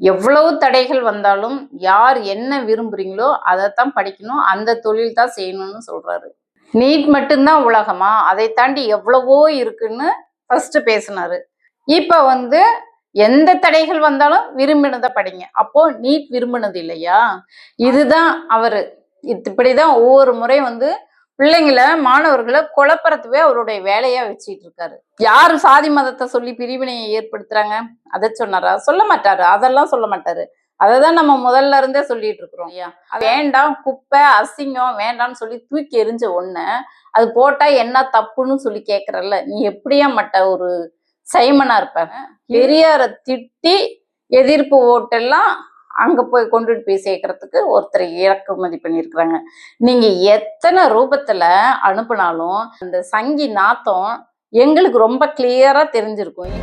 எவ்வளவு தடைகள் வந்தாலும் யார் என்ன விரும்புறீங்களோ அதைத்தான் படிக்கணும். அந்த தொழில் தான் செய்யணும்னு சொல்றாரு. நீட் மட்டும்தான் உலகமா? அதை தாண்டி எவ்வளவோ இருக்குன்னு ஃபர்ஸ்ட் பேசினாரு. இப்போ வந்து எந்த தடைகள் வந்தாலும் விரும்பினதை படிங்க. அப்போ நீட் விரும்பினது இல்லையா? இதுதான் அவரு. இப்படிதான் ஒவ்வொரு முறை வந்து பிள்ளைங்களை மாணவர்களை குழப்பறதுவே அவருடைய வேலையா வச்சிட்டு இருக்காரு. யாரு சாதி மதத்தை சொல்லி பிரிவினையை ஏற்படுத்துறாங்க? அதை சொன்னாரா? சொல்ல மாட்டாரு. அதெல்லாம் சொல்ல மாட்டாரு. அதை தான் நம்ம முதல்ல இருந்தே சொல்லிட்டு இருக்கிறோம். வேண்டாம் குப்பை அசிங்கம் வேண்டாம்னு சொல்லி தூக்கி எறிஞ்ச ஒண்ணு அது போட்டா என்ன தப்புன்னு சொல்லி கேக்குறல்ல. நீ எப்படியா மட்ட ஒரு சைமனா இருப்ப? பெரியார திட்டி எதிர்ப்பு ஓட்டெல்லாம் அங்கே போய் கொண்டுட்டு போய் சேர்க்கறதுக்கு ஒருத்தர் இறக்குமதி பண்ணியிருக்கிறாங்க. நீங்கள் எத்தனை ரூபத்தில் அனுப்புனாலும் அந்த சங்கி நாத்தம் எங்களுக்கு ரொம்ப கிளியராக தெரிஞ்சிருக்கும்.